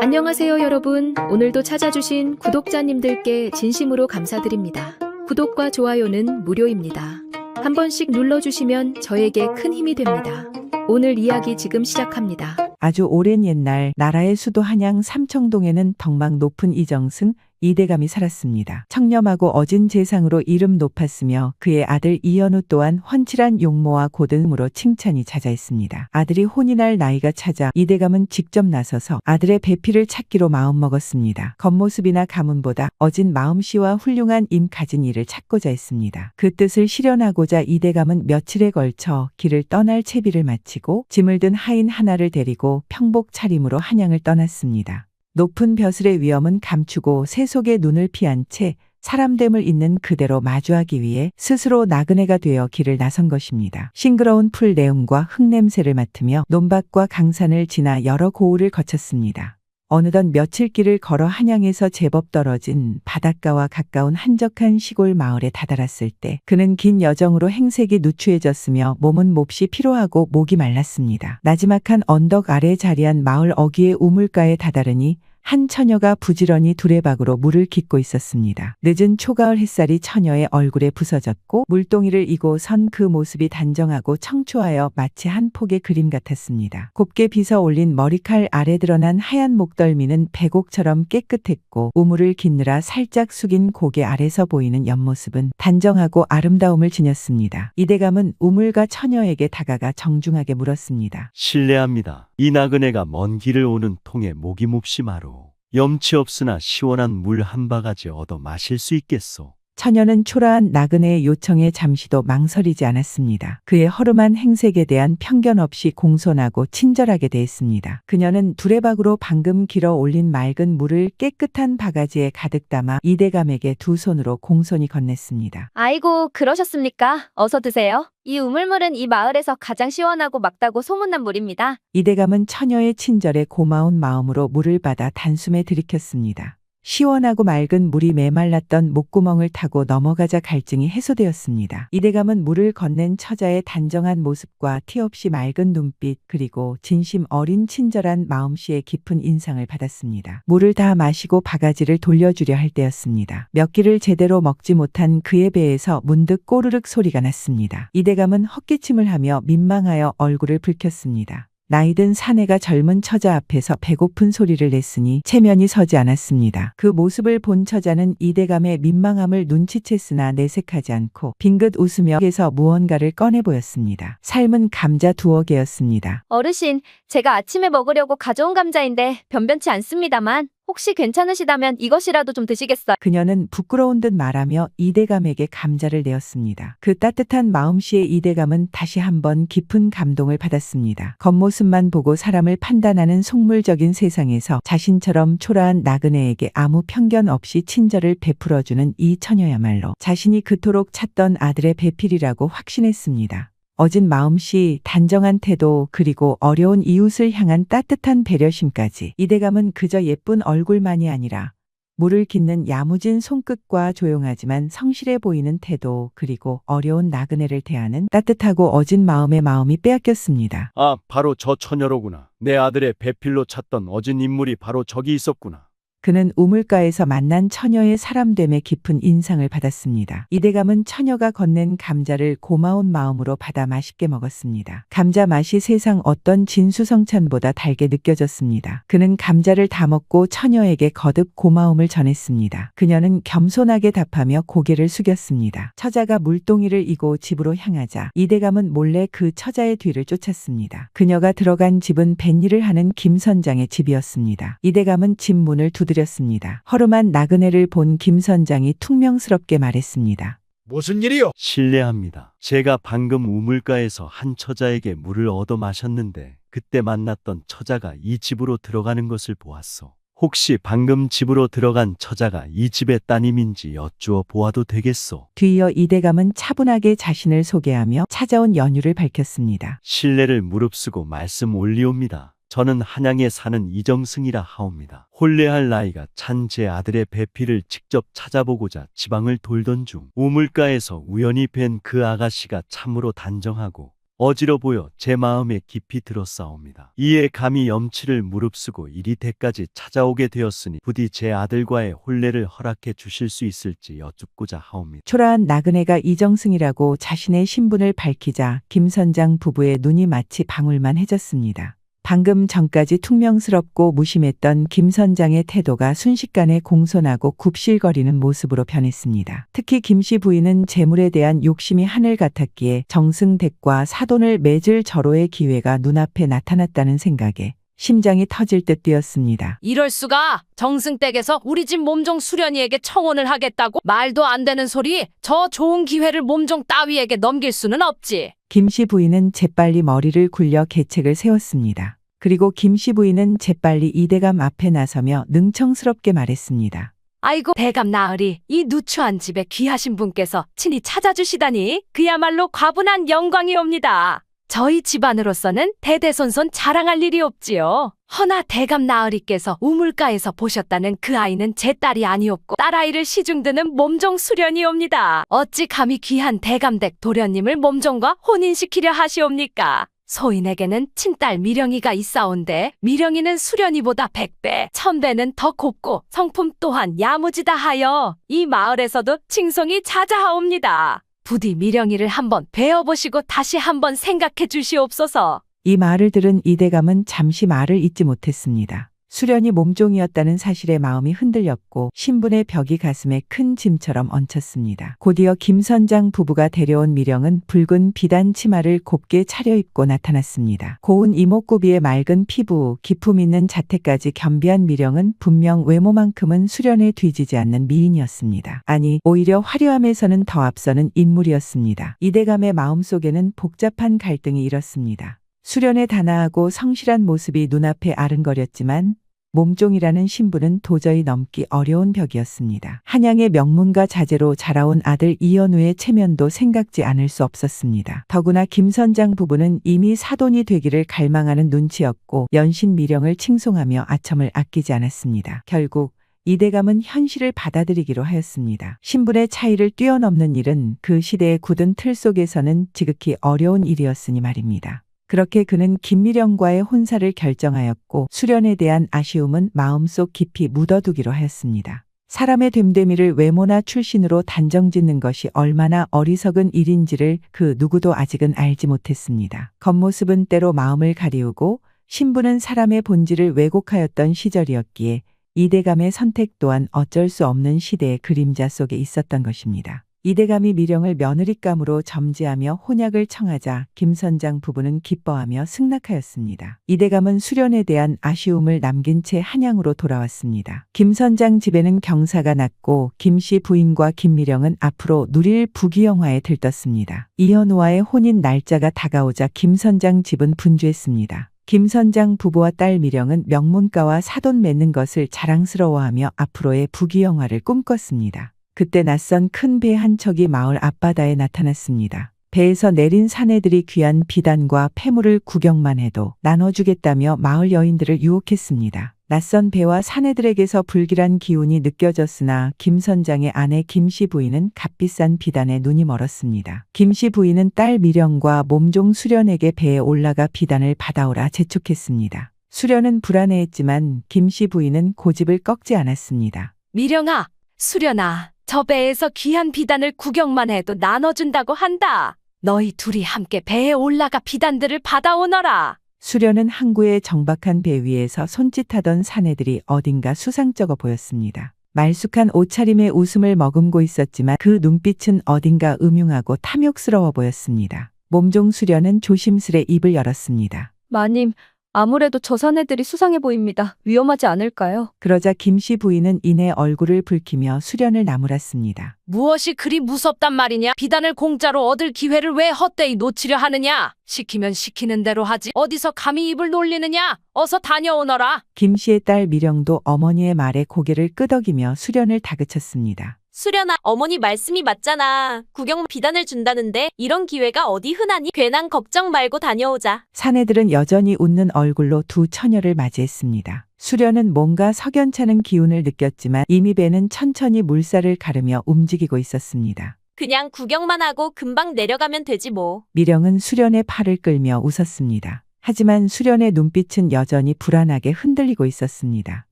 안녕하세요, 여러분. 오늘도 찾아주신 구독자님들께 진심으로 감사드립니다. 구독과 좋아요는 무료입니다. 한 번씩 눌러주시면 저에게 큰 힘이 됩니다. 오늘 이야기 지금 시작합니다. 아주 오랜 옛날 나라의 수도 한양 삼청동에는 덕망 높은 이정승 이대감이 살았습니다. 청렴하고 어진 재상으로 이름 높았으며 그의 아들 이연우 또한 훤칠한 용모와 고등으로 칭찬이 자자했습니다. 아들이 날 나이가 차자 이대감은 직접 나서서 아들의 배필을 찾기로 마음먹었습니다. 겉모습이나 가문보다 어진 마음씨와 훌륭한 임 가진 이를 찾고자 했습니다. 그 뜻을 실현하고자 이대감은 며칠에 걸쳐 길을 떠날 채비를 마치고 짐을 든 하인 하나를 데리고 평복 차림으로 한양을 떠났습니다. 높은 벼슬의 위험은 감추고 세속의 눈을 피한 채 사람됨을 있는 그대로 마주하기 위해 스스로 나그네가 되어 길을 나선 것입니다. 싱그러운 풀 내음과 흙냄새를 맡으며 논밭과 강산을 지나 여러 고을을 거쳤습니다. 어느덧 며칠 길을 걸어 한양에서 제법 떨어진 바닷가와 가까운 한적한 시골 마을에 다다랐을 때 그는 긴 여정으로 행색이 누추해졌으며 몸은 몹시 피로하고 목이 말랐습니다. 나지막한 언덕 아래 자리한 마을 어귀의 우물가에 다다르니 한 처녀가 부지런히 두레박으로 물을 깃고 있었습니다. 늦은 초가을 햇살이 처녀의 얼굴에 부서졌고 물동이를 이고 선 그 모습이 단정하고 청초하여 마치 한 폭의 그림 같았습니다. 곱게 빗어 올린 머리칼 아래 드러난 하얀 목덜미는 백옥처럼 깨끗했고 우물을 깃느라 살짝 숙인 고개 아래서 보이는 옆모습은 단정하고 아름다움을 지녔습니다. 이대감은 우물가 처녀에게 다가가 정중하게 물었습니다. 실례합니다. 이 나그네가 먼 길을 오는 통에 목이 몹시 마로 염치 없으나 시원한 물 한 바가지 얻어 마실 수 있겠소. 처녀는 초라한 나그네의 요청에 잠시도 망설이지 않았습니다. 그의 허름한 행색에 대한 편견 없이 공손하고 친절하게 대했습니다. 그녀는 두레박으로 방금 길어 올린 맑은 물을 깨끗한 바가지에 가득 담아 이대감에게 두 손으로 공손히 건넸습니다. 아이고, 그러셨습니까? 어서 드세요. 이 우물물은 이 마을에서 가장 시원하고 맑다고 소문난 물입니다. 이대감은 처녀의 친절에 고마운 마음으로 물을 받아 단숨에 들이켰습니다. 시원하고 맑은 물이 메말랐던 목구멍을 타고 넘어가자 갈증이 해소되었습니다. 이대감은 물을 건넨 처자의 단정한 모습과 티 없이 맑은 눈빛 그리고 진심 어린 친절한 마음씨의 깊은 인상을 받았습니다. 물을 다 마시고 바가지를 돌려주려 할 때였습니다. 몇 끼를 제대로 먹지 못한 그의 배에서 문득 꼬르륵 소리가 났습니다. 이대감은 헛기침을 하며 민망하여 얼굴을 붉혔습니다. 나이든 사내가 젊은 처자 앞에서 배고픈 소리를 냈으니 체면이 서지 않았습니다. 그 모습을 본 처자는 이대감의 민망함을 눈치챘으나 내색하지 않고 빙긋 웃으며 에서 무언가를 꺼내 보였습니다. 삶은 감자 두어 개였습니다. 어르신, 제가 아침에 먹으려고 가져온 감자인데 변변치 않습니다만 혹시 괜찮으시다면 이것이라도 좀 드시겠어요? 그녀는 부끄러운 듯 말하며 이대감에게 감자를 내었습니다. 그 따뜻한 마음씨의 이대감은 다시 한번 깊은 감동을 받았습니다. 겉모습만 보고 사람을 판단하는 속물적인 세상에서 자신처럼 초라한 나그네에게 아무 편견 없이 친절을 베풀어주는 이 처녀야말로 자신이 그토록 찾던 아들의 배필이라고 확신했습니다. 어진 마음씨, 단정한 태도, 그리고 어려운 이웃을 향한 따뜻한 배려심까지 이 대감은 그저 예쁜 얼굴만이 아니라 물을 깃는 야무진 손끝과 조용하지만 성실해 보이는 태도, 그리고 어려운 나그네를 대하는 따뜻하고 어진 마음의 마음이 빼앗겼습니다. 아, 바로 저 처녀로구나. 내 아들의 배필로 찾던 어진 인물이 바로 저기 있었구나. 그는 우물가에서 만난 처녀의 사람됨에 깊은 인상을 받았습니다. 이대감은 처녀가 건넨 감자를 고마운 마음으로 받아 맛있게 먹었습니다. 감자 맛이 세상 어떤 진수성찬보다 달게 느껴졌습니다. 그는 감자를 다 먹고 처녀에게 거듭 고마움을 전했습니다. 그녀는 겸손하게 답하며 고개를 숙였습니다. 처자가 물동이를 이고 집으로 향하자 이대감은 몰래 그 처자의 뒤를 쫓았습니다. 그녀가 들어간 집은 뱃일을 하는 김 선장의 집이었습니다. 이대감은 집 문을 두드 렸습니다. 허름한 나그네를 본 김 선장이 퉁명스럽게 말했습니다. 무슨 일이요? 실례합니다. 제가 방금 우물가에서 한 처자에게 물을 얻어 마셨는데 그때 만났던 처자가 이 집으로 들어가는 것을 보았소. 혹시 방금 집으로 들어간 처자가 이 집의 따님인지 여쭈어 보아도 되겠소. 뒤이어 이대감은 차분하게 자신을 소개하며 찾아온 연유를 밝혔습니다. 신뢰를 무릅쓰고 말씀 올리옵니다. 저는 한양에 사는 이정승이라 하옵니다. 혼례할 나이가 찬 제 아들의 배필을 직접 찾아보고자 지방을 돌던 중 우물가에서 우연히 뵌 그 아가씨가 참으로 단정하고 어지러 보여 제 마음에 깊이 들었사옵니다. 이에 감히 염치를 무릅쓰고 이리 대까지 찾아오게 되었으니 부디 제 아들과의 혼례를 허락해 주실 수 있을지 여쭙고자 하옵니다. 초라한 나그네가 이정승이라고 자신의 신분을 밝히자 김선장 부부의 눈이 마치 방울만 해졌습니다. 방금 전까지 퉁명스럽고 무심했던 김 선장의 태도가 순식간에 공손하고 굽실거리는 모습으로 변했습니다. 특히 김 씨 부인은 재물에 대한 욕심이 하늘 같았기에 정승댁과 사돈을 맺을 절호의 기회가 눈앞에 나타났다는 생각에 심장이 터질 듯 뛰었습니다. 이럴 수가 정승댁에서 우리 집 몸종 수련이에게 청혼을 하겠다고 말도 안 되는 소리 저 좋은 기회를 몸종 따위에게 넘길 수는 없지 김 씨 부인은 재빨리 머리를 굴려 계책을 세웠습니다. 그리고 김씨 부인은 재빨리 이대감 앞에 나서며 능청스럽게 말했습니다. 아이고 대감 나으리 이 누추한 집에 귀하신 분께서 친히 찾아주시다니 그야말로 과분한 영광이옵니다. 저희 집안으로서는 대대손손 자랑할 일이 없지요. 허나 대감 나으리께서 우물가에서 보셨다는 그 아이는 제 딸이 아니었고 딸아이를 시중드는 몸종 수련이옵니다. 어찌 감히 귀한 대감댁 도련님을 몸종과 혼인시키려 하시옵니까 소인에게는 친딸 미령이가 있사온데 미령이는 수련이보다 백배, 천배는 더 곱고 성품 또한 야무지다 하여 이 마을에서도 칭송이 자자하옵니다. 부디 미령이를 한번 배워보시고 다시 한번 생각해 주시옵소서. 이 말을 들은 이대감은 잠시 말을 잇지 못했습니다. 수련이 몸종이었다는 사실에 마음이 흔들렸고 신분의 벽이 가슴에 큰 짐처럼 얹혔습니다. 곧이어 김선장 부부가 데려온 미령은 붉은 비단 치마를 곱게 차려입고 나타났습니다. 고운 이목구비의 맑은 피부, 기품 있는 자태까지 겸비한 미령은 분명 외모만큼은 수련에 뒤지지 않는 미인이었습니다. 아니 오히려 화려함에서는 더 앞서는 인물이었습니다. 이대감의 마음속에는 복잡한 갈등이 일었습니다. 수련의 단아하고 성실한 모습이 눈앞에 아른거렸지만 몸종이라는 신분은 도저히 넘기 어려운 벽이었습니다. 한양의 명문가 자제로 자라온 아들 이현우의 체면도 생각지 않을 수 없었습니다. 더구나 김선장 부부는 이미 사돈이 되기를 갈망하는 눈치였고 연신 미령을 칭송하며 아첨을 아끼지 않았습니다. 결국 이대감은 현실을 받아들이기로 하였습니다. 신분의 차이를 뛰어넘는 일은 그 시대의 굳은 틀 속에서는 지극히 어려운 일이었으니 말입니다. 그렇게 그는 김미령과의 혼사를 결정하였고 수련에 대한 아쉬움은 마음속 깊이 묻어두기로 하였습니다. 사람의 됨됨이를 외모나 출신으로 단정짓는 것이 얼마나 어리석은 일인지를 그 누구도 아직은 알지 못했습니다. 겉모습은 때로 마음을 가리우고 신분은 사람의 본질을 왜곡하였던 시절이었기에 이대감의 선택 또한 어쩔 수 없는 시대의 그림자 속에 있었던 것입니다. 이대감이 미령을 며느리감으로 점지하며 혼약을 청하자 김선장 부부는 기뻐하며 승낙하였습니다. 이대감은 수련에 대한 아쉬움을 남긴 채 한양으로 돌아왔습니다. 김선장 집에는 경사가 났고 김씨 부인과 김미령은 앞으로 누릴 부귀영화에 들떴습니다. 이현우와의 혼인 날짜가 다가오자 김선장 집은 분주했습니다. 김선장 부부와 딸 미령은 명문가와 사돈 맺는 것을 자랑스러워하며 앞으로의 부귀영화를 꿈꿨습니다. 그때 낯선 큰 배 한 척이 마을 앞바다에 나타났습니다. 배에서 내린 사내들이 귀한 비단과 폐물을 구경만 해도 나눠주겠다며 마을 여인들을 유혹했습니다. 낯선 배와 사내들에게서 불길한 기운이 느껴졌으나 김 선장의 아내 김씨 부인은 값비싼 비단에 눈이 멀었습니다. 김씨 부인은 딸 미령과 몸종 수련에게 배에 올라가 비단을 받아오라 재촉했습니다. 수련은 불안해했지만 김씨 부인은 고집을 꺾지 않았습니다. 미령아, 수련아, 저 배에서 귀한 비단을 구경만 해도 나눠준다고 한다. 너희 둘이 함께 배에 올라가 비단들을 받아오너라. 수련은 항구의 정박한 배 위에서 손짓하던 사내들이 어딘가 수상쩍어 보였습니다. 말쑥한 옷차림에 웃음을 머금고 있었지만 그 눈빛은 어딘가 음흉하고 탐욕스러워 보였습니다. 몸종 수련은 조심스레 입을 열었습니다. 마님, 아무래도 저 사내들이 수상해 보입니다. 위험하지 않을까요? 그러자 김씨 부인은 이내 얼굴을 붉히며 수련을 나무랐습니다. 무엇이 그리 무섭단 말이냐? 비단을 공짜로 얻을 기회를 왜 헛되이 놓치려 하느냐? 시키면 시키는 대로 하지. 어디서 감히 입을 놀리느냐? 어서 다녀오너라. 김씨의 딸 미령도 어머니의 말에 고개를 끄덕이며 수련을 다그쳤습니다. 수련아, 어머니 말씀이 맞잖아. 구경 비단을 준다는데 이런 기회가 어디 흔하니? 괜한 걱정 말고 다녀오자. 사내들은 여전히 웃는 얼굴로 두 처녀를 맞이했습니다. 수련은 뭔가 석연찮은 기운을 느꼈지만 이미 배는 천천히 물살을 가르며 움직이고 있었습니다. 그냥 구경만 하고 금방 내려가면 되지 뭐. 미령은 수련의 팔을 끌며 웃었습니다. 하지만 수련의 눈빛은 여전히 불안하게 흔들리고 있었습니다.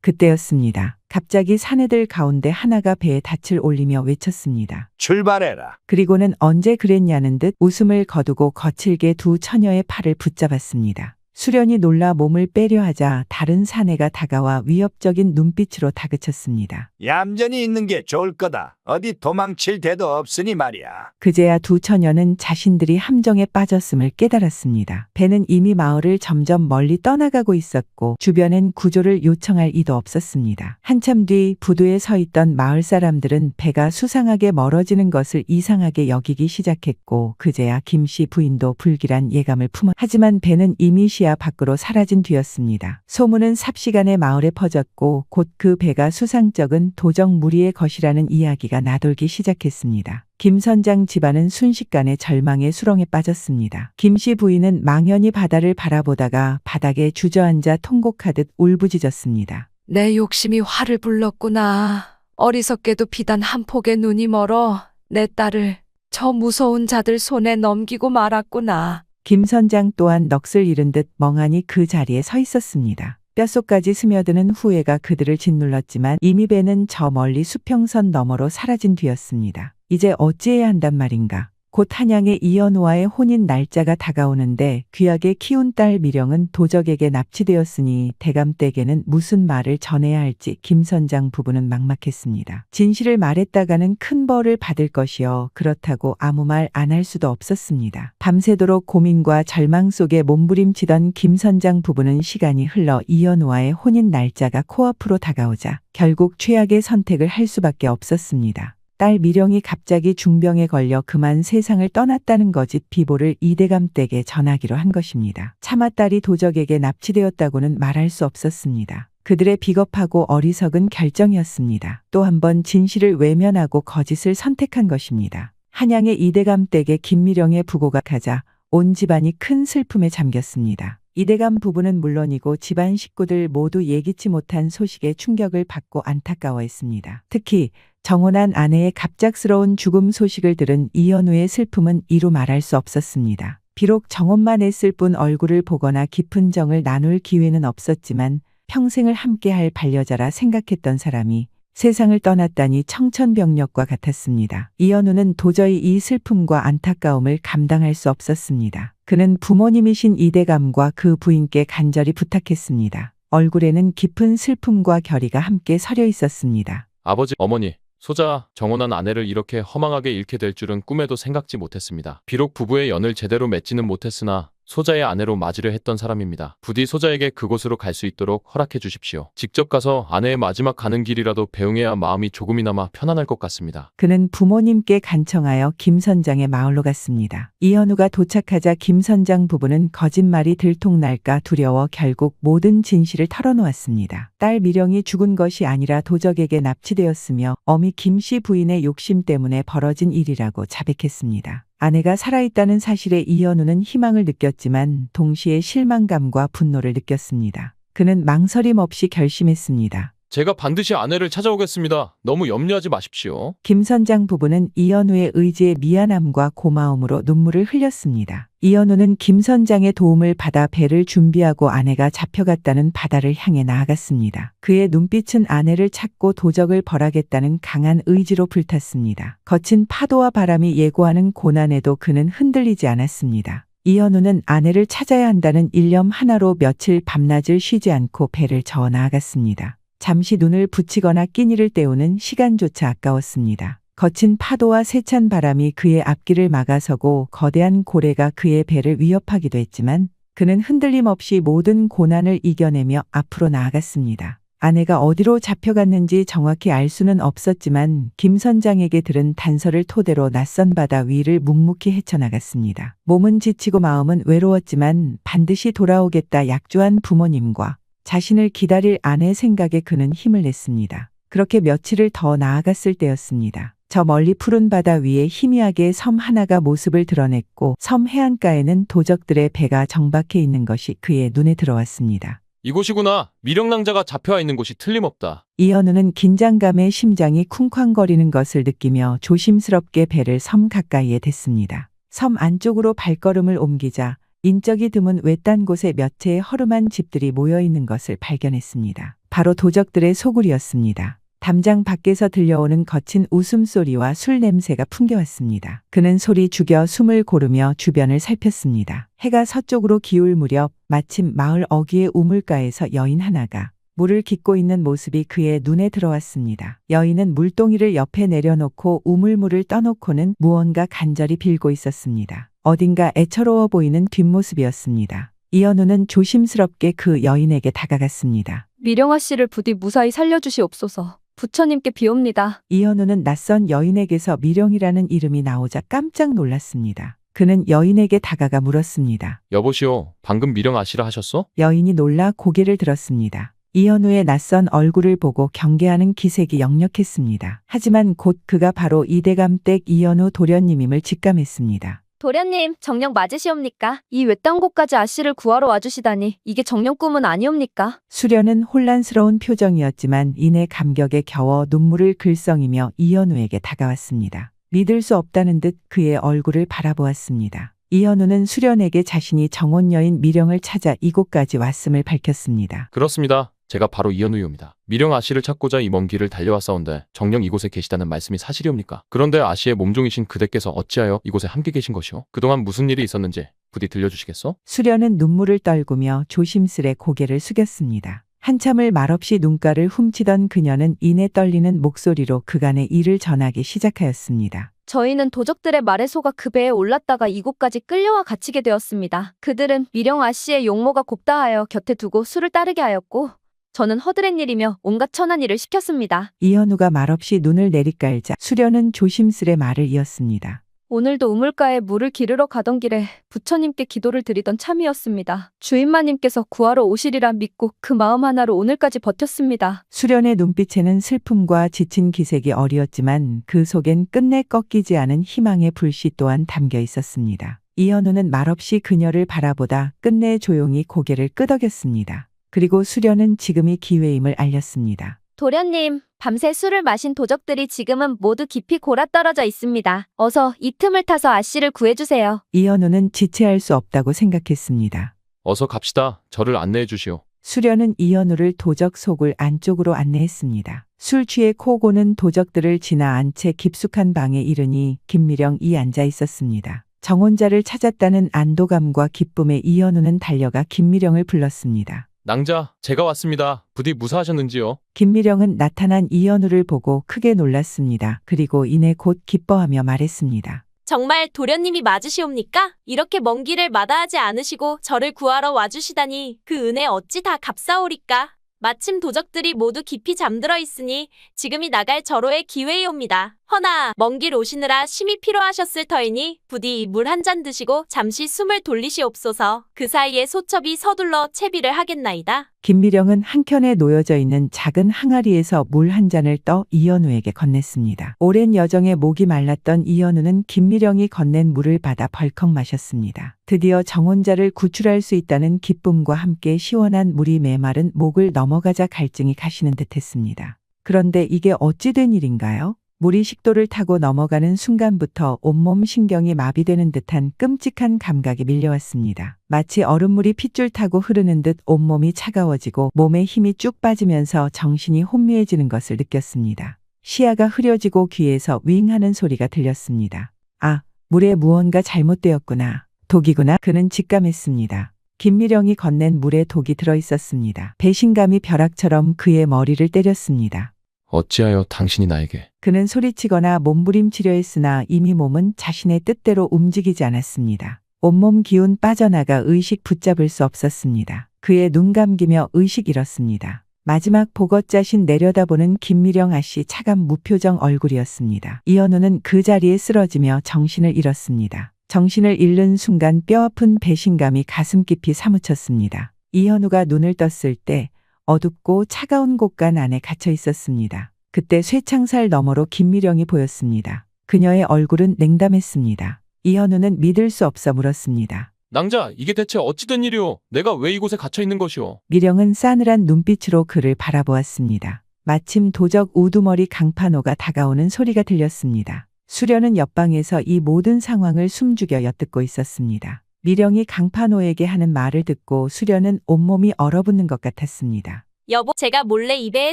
그때였습니다. 갑자기 사내들 가운데 하나가 배에 닻을 올리며 외쳤습니다. 출발해라. 그리고는 언제 그랬냐는 듯 웃음을 거두고 거칠게 두 처녀의 팔을 붙잡았습니다. 수련이 놀라 몸을 빼려 하자 다른 사내가 다가와 위협적인 눈빛으로 다그쳤습니다. 얌전히 있는 게 좋을 거다. 어디 도망칠 데도 없으니 말이야. 그제야 두 처녀는 자신들이 함정에 빠졌음을 깨달았습니다. 배는 이미 마을을 점점 멀리 떠나가고 있었고 주변엔 구조를 요청할 이도 없었습니다. 한참 뒤 부두에 서 있던 마을 사람들은 배가 수상하게 멀어지는 것을 이상하게 여기기 시작했고 그제야 김 씨 부인도 불길한 예감을 품었 하지만 배는 이미 시야 밖으로 사라진 뒤였습니다. 소문은 삽시간에 마을에 퍼졌고 곧 그 배가 수상쩍은 도적 무리의 것이라는 이야기가 나돌기 시작했습니다. 김 선장 집안은 순식간에 절망의 수렁에 빠졌습니다. 김씨 부인은 망연히 바다를 바라보다가 바닥에 주저앉아 통곡하듯 울부짖었습니다. 내 욕심이 화를 불렀구나. 어리석게도 비단 한 폭의 눈이 멀어 내 딸을 저 무서운 자들 손에 넘기고 말았구나. 김 선장 또한 넋을 잃은 듯 멍하니 그 자리에 서 있었습니다. 뼛속까지 스며드는 후회가 그들을 짓눌렀지만 이미 배는 저 멀리 수평선 너머로 사라진 뒤였습니다. 이제 어찌해야 한단 말인가. 곧 한양의 이연우와의 혼인 날짜가 다가오는데 귀하게 키운 딸 미령은 도적에게 납치되었으니 대감댁에는 무슨 말을 전해야 할지 김 선장 부부는 막막했습니다. 진실을 말했다가는 큰 벌을 받을 것이요. 그렇다고 아무 말 안 할 수도 없었습니다. 밤새도록 고민과 절망 속에 몸부림치던 김 선장 부부는 시간이 흘러 이연우와의 혼인 날짜가 코앞으로 다가오자 결국 최악의 선택을 할 수밖에 없었습니다. 딸 미령이 갑자기 중병에 걸려 그만 세상을 떠났다는 거짓 비보를 이대감 댁에 전하기로 한 것입니다. 차마 딸이 도적에게 납치되었다고는 말할 수 없었습니다. 그들의 비겁하고 어리석은 결정이었습니다. 또 한 번 진실을 외면하고 거짓을 선택한 것입니다. 한양의 이대감 댁에 김미령의 부고가 가자 온 집안이 큰 슬픔에 잠겼습니다. 이대감 부부는 물론이고 집안 식구들 모두 예기치 못한 소식에 충격을 받고 안타까워했습니다. 특히 정혼한 아내의 갑작스러운 죽음 소식을 들은 이현우의 슬픔은 이루 말할 수 없었습니다. 비록 정혼만 했을 뿐 얼굴을 보거나 깊은 정을 나눌 기회는 없었지만 평생을 함께할 반려자라 생각했던 사람이 세상을 떠났다니 청천벽력과 같았습니다. 이현우는 도저히 이 슬픔과 안타까움을 감당할 수 없었습니다. 그는 부모님이신 이대감과 그 부인께 간절히 부탁했습니다. 얼굴에는 깊은 슬픔과 결의가 함께 서려 있었습니다. 아버지, 어머니, 소자, 정혼한 아내를 이렇게 허망하게 잃게 될 줄은 꿈에도 생각지 못했습니다. 비록 부부의 연을 제대로 맺지는 못했으나 소자의 아내로 맞으려 했던 사람입니다. 부디 소자에게 그곳으로 갈 수 있도록 허락해 주십시오. 직접 가서 아내의 마지막 가는 길이라도 배웅해야 마음이 조금이나마 편안할 것 같습니다. 그는 부모님께 간청하여 김 선장의 마을로 갔습니다. 이현우가 도착하자 김 선장 부부는 거짓말이 들통날까 두려워 결국 모든 진실을 털어놓았습니다. 딸 미령이 죽은 것이 아니라 도적에게 납치되었으며 어미 김 씨 부인의 욕심 때문에 벌어진 일이라고 자백했습니다. 아내가 살아있다는 사실에 이현우는 희망을 느꼈지만 동시에 실망감과 분노를 느꼈습니다. 그는 망설임 없이 결심했습니다. 제가 반드시 아내를 찾아오겠습니다. 너무 염려하지 마십시오. 김 선장 부부는 이현우의 의지에 미안함과 고마움으로 눈물을 흘렸습니다. 이현우는 김 선장의 도움을 받아 배를 준비하고 아내가 잡혀갔다는 바다를 향해 나아갔습니다. 그의 눈빛은 아내를 찾고 도적을 벌하겠다는 강한 의지로 불탔습니다. 거친 파도와 바람이 예고하는 고난에도 그는 흔들리지 않았습니다. 이현우는 아내를 찾아야 한다는 일념 하나로 며칠 밤낮을 쉬지 않고 배를 저어 나아갔습니다. 잠시 눈을 붙이거나 끼니를 때우는 시간조차 아까웠습니다. 거친 파도와 세찬 바람이 그의 앞길을 막아서고 거대한 고래가 그의 배를 위협하기도 했지만 그는 흔들림 없이 모든 고난을 이겨내며 앞으로 나아갔습니다. 아내가 어디로 잡혀갔는지 정확히 알 수는 없었지만 김 선장에게 들은 단서를 토대로 낯선 바다 위를 묵묵히 헤쳐나갔습니다. 몸은 지치고 마음은 외로웠지만 반드시 돌아오겠다 약조한 부모님과 자신을 기다릴 아내 생각에 그는 힘을 냈습니다. 그렇게 며칠을 더 나아갔을 때였습니다. 저 멀리 푸른 바다 위에 희미하게 섬 하나가 모습을 드러냈고 섬 해안가에는 도적들의 배가 정박해 있는 것이 그의 눈에 들어왔습니다. 이곳이구나. 미령낭자가 잡혀와 있는 곳이 틀림없다. 이현우는 긴장감에 심장이 쿵쾅거리는 것을 느끼며 조심스럽게 배를 섬 가까이에 댔습니다. 섬 안쪽으로 발걸음을 옮기자 인적이 드문 외딴 곳에 몇 채의 허름한 집들이 모여 있는 것을 발견했습니다. 바로 도적들의 소굴이었습니다. 담장 밖에서 들려오는 거친 웃음소리와 술 냄새가 풍겨왔습니다. 그는 소리 죽여 숨을 고르며 주변을 살폈습니다. 해가 서쪽으로 기울 무렵 마침 마을 어귀의 우물가에서 여인 하나가 물을 깃고 있는 모습이 그의 눈에 들어왔습니다. 여인은 물동이를 옆에 내려놓고 우물물을 떠놓고는 무언가 간절히 빌고 있었습니다. 어딘가 애처로워 보이는 뒷모습이었습니다. 이현우는 조심스럽게 그 여인에게 다가갔습니다. 미령아 씨를 부디 무사히 살려주시옵소서. 부처님께 비옵니다. 이현우는 낯선 여인에게서 미령이라는 이름이 나오자 깜짝 놀랐습니다. 그는 여인에게 다가가 물었습니다. 여보시오, 방금 미령 아시라 하셨어? 여인이 놀라 고개를 들었습니다. 이현우의 낯선 얼굴을 보고 경계하는 기색이 역력했습니다. 하지만 곧 그가 바로 이대감 댁 이현우 도련님임을 직감했습니다. 도련님, 정령 맞으시옵니까? 이 외딴 곳까지 아씨를 구하러 와주시다니 이게 정령 꿈은 아니옵니까? 수련은 혼란스러운 표정이었지만 이내 감격에 겨워 눈물을 글썽이며 이현우에게 다가왔습니다. 믿을 수 없다는 듯 그의 얼굴을 바라보았습니다. 이현우는 수련에게 자신이 정원 여인 미령을 찾아 이곳까지 왔음을 밝혔습니다. 그렇습니다. 제가 바로 이현우이옵니다. 미령 아씨를 찾고자 이 먼 길을 달려왔사온데 정령 이곳에 계시다는 말씀이 사실이옵니까? 그런데 아씨의 몸종이신 그대께서 어찌하여 이곳에 함께 계신 것이오? 그동안 무슨 일이 있었는지 부디 들려주시겠소? 수련은 눈물을 떨구며 조심스레 고개를 숙였습니다. 한참을 말없이 눈가를 훔치던 그녀는 이내 떨리는 목소리로 그간의 일을 전하기 시작하였습니다. 저희는 도적들의 말에 속아 그 배에 올랐다가 이곳까지 끌려와 갇히게 되었습니다. 그들은 미령 아씨의 용모가 곱다하여 곁에 두고 술을 따르게 하였고 저는 허드렛 일이며 온갖 천한 일을 시켰습니다. 이현우가 말없이 눈을 내리깔자 수련은 조심스레 말을 이었습니다. 오늘도 우물가에 물을 기르러 가던 길에 부처님께 기도를 드리던 참이었습니다. 주인마님께서 구하러 오시리라 믿고 그 마음 하나로 오늘까지 버텼습니다. 수련의 눈빛에는 슬픔과 지친 기색이 어리었지만 그 속엔 끝내 꺾이지 않은 희망의 불씨 또한 담겨 있었습니다. 이현우는 말없이 그녀를 바라보다 끝내 조용히 고개를 끄덕였습니다. 그리고 수련은 지금이 기회임을 알렸습니다. 도련님, 밤새 술을 마신 도적들이 지금은 모두 깊이 골아떨어져 있습니다. 어서 이 틈을 타서 아씨를 구해주세요. 이현우는 지체할 수 없다고 생각했습니다. 어서 갑시다. 저를 안내해 주시오. 수련은 이현우를 도적 속을 안쪽으로 안내했습니다. 술 취해 코 고는 도적들을 지나 안 채 깊숙한 방에 이르니 김미령이 앉아 있었습니다. 정혼자를 찾았다는 안도감과 기쁨에 이현우는 달려가 김미령을 불렀습니다. 낭자, 제가 왔습니다. 부디 무사하셨는지요? 김미령은 나타난 이현우를 보고 크게 놀랐습니다. 그리고 이내 곧 기뻐하며 말했습니다. 정말 도련님이 맞으시옵니까? 이렇게 먼 길을 마다하지 않으시고 저를 구하러 와주시다니 그 은혜 어찌 다 값사오리까? 마침 도적들이 모두 깊이 잠들어 있으니 지금이 나갈 절호의 기회이옵니다. 허나 먼 길 오시느라 심히 피로하셨을 터이니 부디 물 한 잔 드시고 잠시 숨을 돌리시옵소서. 그 사이에 소첩이 서둘러 채비를 하겠나이다. 김미령은 한켠에 놓여져 있는 작은 항아리에서 물 한 잔을 떠 이현우에게 건넸습니다. 오랜 여정에 목이 말랐던 이현우는 김미령이 건넨 물을 받아 벌컥 마셨습니다. 드디어 정혼자를 구출할 수 있다는 기쁨과 함께 시원한 물이 메마른 목을 넘어가자 갈증이 가시는 듯했습니다. 그런데 이게 어찌 된 일인가요? 물이 식도를 타고 넘어가는 순간부터 온몸 신경이 마비되는 듯한 끔찍한 감각이 밀려왔습니다. 마치 얼음물이 핏줄 타고 흐르는 듯 온몸이 차가워지고 몸에 힘이 쭉 빠지면서 정신이 혼미해지는 것을 느꼈습니다. 시야가 흐려지고 귀에서 윙 하는 소리가 들렸습니다. 아, 물에 무언가 잘못되었구나. 독이구나. 그는 직감했습니다. 김미령이 건넨 물에 독이 들어 있었습니다. 배신감이 벼락처럼 그의 머리를 때렸습니다. 어찌하여 당신이 나에게 그는 소리치거나 몸부림치려 했으나 이미 몸은 자신의 뜻대로 움직이지 않았습니다. 온몸 기운 빠져나가 의식 붙잡을 수 없었습니다. 그의 눈 감기며 의식 잃었습니다. 마지막 보것 자신 내려다보는 김미령 아씨 차감 무표정 얼굴이었습니다. 이현우는 그 자리에 쓰러지며 정신을 잃었습니다. 정신을 잃는 순간 뼈아픈 배신감이 가슴 깊이 사무쳤습니다. 이현우가 눈을 떴을 때 어둡고 차가운 곳간 안에 갇혀 있었습니다. 그때 쇠창살 너머로 김미령이 보였습니다. 그녀의 얼굴은 냉담했습니다. 이현우는 믿을 수 없어 물었습니다. 낭자, 이게 대체 어찌된 일이오? 내가 왜 이곳에 갇혀 있는 것이오? 미령은 싸늘한 눈빛으로 그를 바라보았습니다. 마침 도적 우두머리 강판호가 다가오는 소리가 들렸습니다. 수련은 옆방에서 이 모든 상황을 숨죽여 엿듣고 있었습니다. 미령이 강판호에게 하는 말을 듣고 수련은 온몸이 얼어붙는 것 같았습니다. 여보, 제가 몰래 입에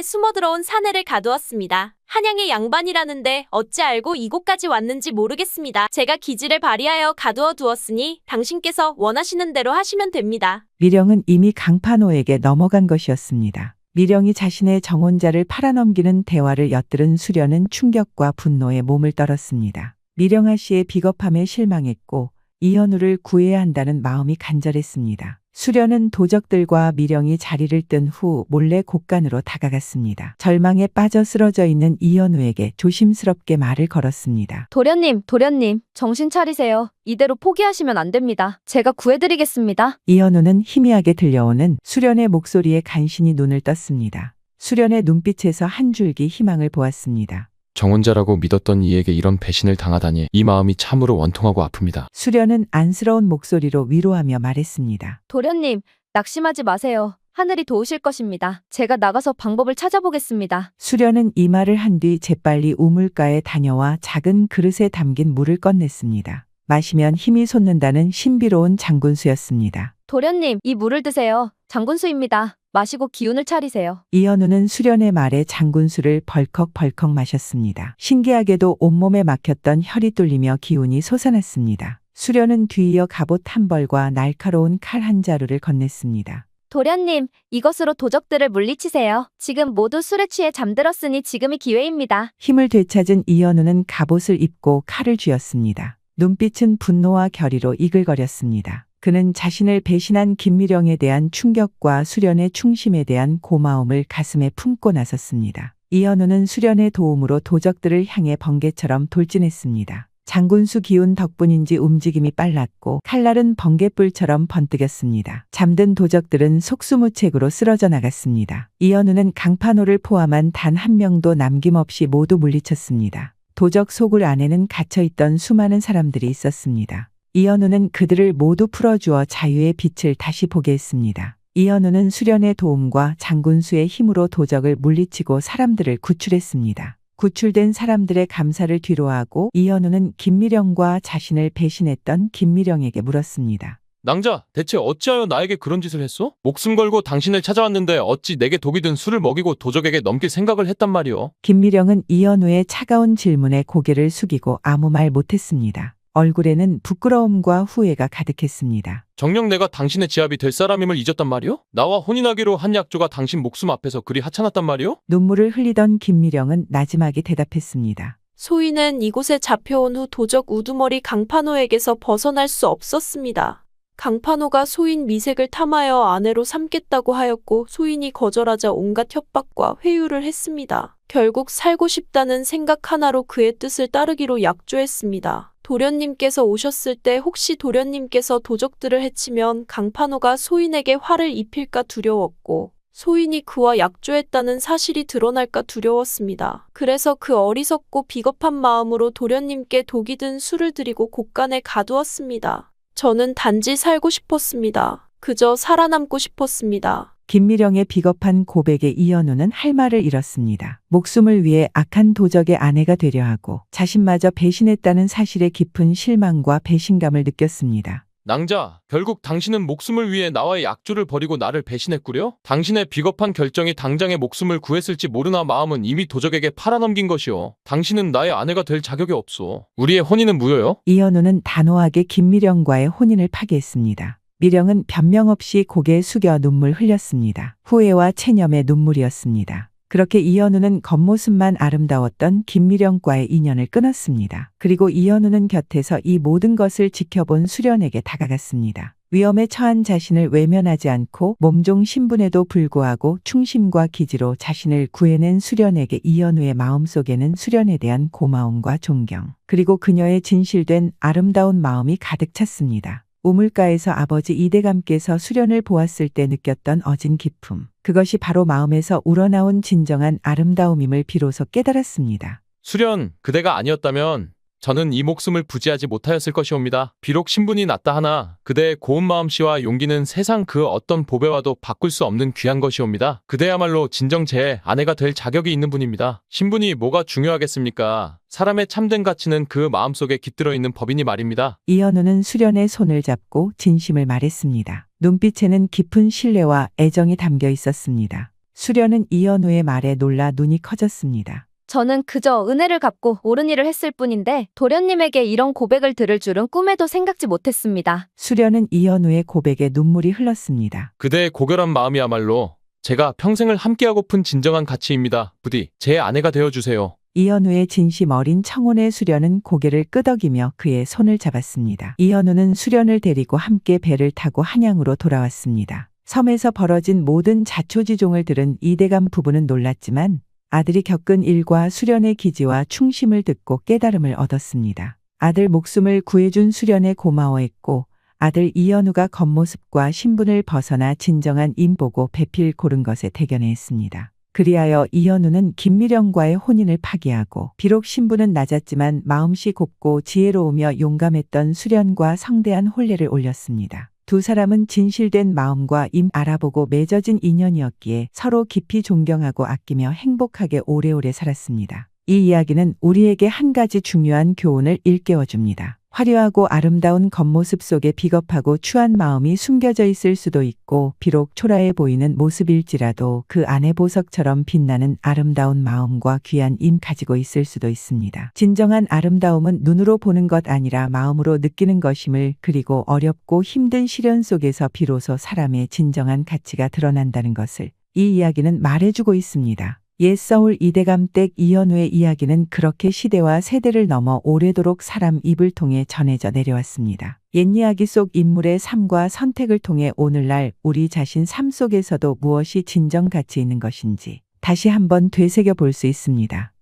숨어 들어온 사내를 가두었습니다. 한양의 양반이라는데 어찌 알고 이곳까지 왔는지 모르겠습니다. 제가 기지를 발휘하여 가두어 두었으니 당신께서 원하시는 대로 하시면 됩니다. 미령은 이미 강판호에게 넘어간 것이었습니다. 미령이 자신의 정혼자를 팔아넘기는 대화를 엿들은 수련은 충격과 분노에 몸을 떨었습니다. 미령아 씨의 비겁함에 실망했고 이현우를 구해야 한다는 마음이 간절했습니다. 수련은 도적들과 미령이 자리를 뜬 후 몰래 곳간으로 다가갔습니다. 절망에 빠져 쓰러져 있는 이현우에게 조심스럽게 말을 걸었습니다. 도련님, 도련님, 정신 차리세요. 이대로 포기하시면 안 됩니다. 제가 구해드리겠습니다. 이현우는 희미하게 들려오는 수련의 목소리에 간신히 눈을 떴습니다. 수련의 눈빛에서 한 줄기 희망을 보았습니다. 정혼자라고 믿었던 이에게 이런 배신을 당하다니 이 마음이 참으로 원통하고 아픕니다. 수련은 안쓰러운 목소리로 위로하며 말했습니다. 도련님, 낙심하지 마세요. 하늘이 도우실 것입니다. 제가 나가서 방법을 찾아보겠습니다. 수련은 이 말을 한 뒤 재빨리 우물가에 다녀와 작은 그릇에 담긴 물을 꺼냈습니다. 마시면 힘이 솟는다는 신비로운 장군수였습니다. 도련님, 이 물을 드세요. 장군수입니다. 마시고 기운을 차리세요. 이현우는 수련의 말에 장군수를 벌컥벌컥 마셨습니다. 신기하게도 온몸에 막혔던 혈이 뚫리며 기운이 솟아났습니다. 수련은 뒤이어 갑옷 한 벌과 날카로운 칼 한 자루를 건넸습니다. 도련님, 이것으로 도적들을 물리치세요. 지금 모두 술에 취해 잠들었으니 지금이 기회입니다. 힘을 되찾은 이현우는 갑옷을 입고 칼을 쥐었습니다. 눈빛은 분노와 결의로 이글거렸습니다. 그는 자신을 배신한 김미령에 대한 충격과 수련의 충심에 대한 고마움을 가슴에 품고 나섰습니다. 이현우는 수련의 도움으로 도적들을 향해 번개처럼 돌진했습니다. 장군수 기운 덕분인지 움직임이 빨랐고 칼날은 번개불처럼 번뜩였습니다. 잠든 도적들은 속수무책으로 쓰러져 나갔습니다. 이현우는 강판호를 포함한 단 한 명도 남김없이 모두 물리쳤습니다. 도적 소굴 안에는 갇혀있던 수많은 사람들이 있었습니다. 이현우는 그들을 모두 풀어주어 자유의 빛을 다시 보게 했습니다. 이현우는 수련의 도움과 장군수의 힘으로 도적을 물리치고 사람들을 구출했습니다. 구출된 사람들의 감사를 뒤로하고 이현우는 김미령과 자신을 배신했던 김미령에게 물었습니다. 낭자, 대체 어찌하여 나에게 그런 짓을 했소? 목숨 걸고 당신을 찾아왔는데 어찌 내게 독이 든 술을 먹이고 도적에게 넘길 생각을 했단 말이오? 김미령은 이현우의 차가운 질문에 고개를 숙이고 아무 말 못했습니다. 얼굴에는 부끄러움과 후회가 가득했습니다. 정녕 내가 당신의 지압이 될 사람임을 잊었단 말이오? 나와 혼인하기로 한 약조가 당신 목숨 앞에서 그리 하찮았단 말이오? 눈물을 흘리던 김미령은 나지막이 대답했습니다. 소인은 이곳에 잡혀온 후 도적 우두머리 강판호에게서 벗어날 수 없었습니다. 강판호가 소인 미색을 탐하여 아내로 삼겠다고 하였고 소인이 거절하자 온갖 협박과 회유를 했습니다. 결국 살고 싶다는 생각 하나로 그의 뜻을 따르기로 약조했습니다. 도련님께서 오셨을 때 혹시 도련님께서 도적들을 해치면 강판호가 소인에게 화를 입힐까 두려웠고 소인이 그와 약조했다는 사실이 드러날까 두려웠습니다. 그래서 그 어리석고 비겁한 마음으로 도련님께 독이 든 술을 드리고 곳간에 가두었습니다. 저는 단지 살고 싶었습니다. 그저 살아남고 싶었습니다. 김미령의 비겁한 고백에 이현우는 할 말을 잃었습니다. 목숨을 위해 악한 도적의 아내가 되려 하고 자신마저 배신했다는 사실에 깊은 실망과 배신감을 느꼈습니다. 낭자, 결국 당신은 목숨을 위해 나와의 약조를 버리고 나를 배신했구려? 당신의 비겁한 결정이 당장의 목숨을 구했을지 모르나 마음은 이미 도적에게 팔아넘긴 것이오. 당신은 나의 아내가 될 자격이 없소. 우리의 혼인은 무효요? 이현우는 단호하게 김미령과의 혼인을 파기했습니다. 미령은 변명 없이 고개 숙여 눈물 흘렸습니다. 후회와 체념의 눈물이었습니다. 그렇게 이현우는 겉모습만 아름다웠던 김미령과의 인연을 끊었습니다. 그리고 이현우는 곁에서 이 모든 것을 지켜본 수련에게 다가갔습니다. 위험에 처한 자신을 외면하지 않고 몸종 신분에도 불구하고 충심과 기지로 자신을 구해낸 수련에게 이현우의 마음속에는 수련에 대한 고마움과 존경, 그리고 그녀의 진실된 아름다운 마음이 가득 찼습니다. 우물가에서 아버지 이대감께서 수련을 보았을 때 느꼈던 어진 기품. 그것이 바로 마음에서 우러나온 진정한 아름다움임을 비로소 깨달았습니다. 수련, 그대가 아니었다면 저는 이 목숨을 부지하지 못하였을 것이옵니다. 비록 신분이 낮다 하나 그대의 고운 마음씨와 용기는 세상 그 어떤 보배와도 바꿀 수 없는 귀한 것이옵니다. 그대야말로 진정 제 아내가 될 자격이 있는 분입니다. 신분이 뭐가 중요하겠습니까? 사람의 참된 가치는 그 마음속에 깃들어 있는 법이니 말입니다. 이현우는 수련의 손을 잡고 진심을 말했습니다. 눈빛에는 깊은 신뢰와 애정이 담겨 있었습니다. 수련은 이현우의 말에 놀라 눈이 커졌습니다. 저는 그저 은혜를 갚고 옳은 일을 했을 뿐인데 도련님에게 이런 고백을 들을 줄은 꿈에도 생각지 못했습니다. 수련은 이현우의 고백에 눈물이 흘렀습니다. 그대의 고결한 마음이야말로 제가 평생을 함께하고픈 진정한 가치입니다. 부디 제 아내가 되어주세요. 이현우의 진심 어린 청혼의 수련은 고개를 끄덕이며 그의 손을 잡았습니다. 이현우는 수련을 데리고 함께 배를 타고 한양으로 돌아왔습니다. 섬에서 벌어진 모든 자초지종을 들은 이대감 부부는 놀랐지만 아들이 겪은 일과 수련의 기지와 충심을 듣고 깨달음을 얻었습니다. 아들 목숨을 구해준 수련에 고마워했고 아들 이현우가 겉모습과 신분을 벗어나 진정한 인보고 배필 고른 것에 대견했습니다. 그리하여 이현우는 김미령과의 혼인을 파기하고 비록 신분은 낮았지만 마음씨 곱고 지혜로우며 용감했던 수련과 성대한 혼례를 올렸습니다. 두 사람은 진실된 마음과 임 알아보고 맺어진 인연이었기에 서로 깊이 존경하고 아끼며 행복하게 오래오래 살았습니다. 이 이야기는 우리에게 한 가지 중요한 교훈을 일깨워줍니다. 화려하고 아름다운 겉모습 속에 비겁하고 추한 마음이 숨겨져 있을 수도 있고 비록 초라해 보이는 모습일지라도 그 안에 보석처럼 빛나는 아름다운 마음과 귀한 임 가지고 있을 수도 있습니다. 진정한 아름다움은 눈으로 보는 것 아니라 마음으로 느끼는 것임을 그리고 어렵고 힘든 시련 속에서 비로소 사람의 진정한 가치가 드러난다는 것을 이 이야기는 말해주고 있습니다. 옛 서울 이대감 댁 이현우의 이야기는 그렇게 시대와 세대를 넘어 오래도록 사람 입을 통해 전해져 내려왔습니다. 옛 이야기 속 인물의 삶과 선택을 통해 오늘날 우리 자신 삶 속에서도 무엇이 진정 가치 있는 것인지 다시 한번 되새겨 볼 수 있습니다.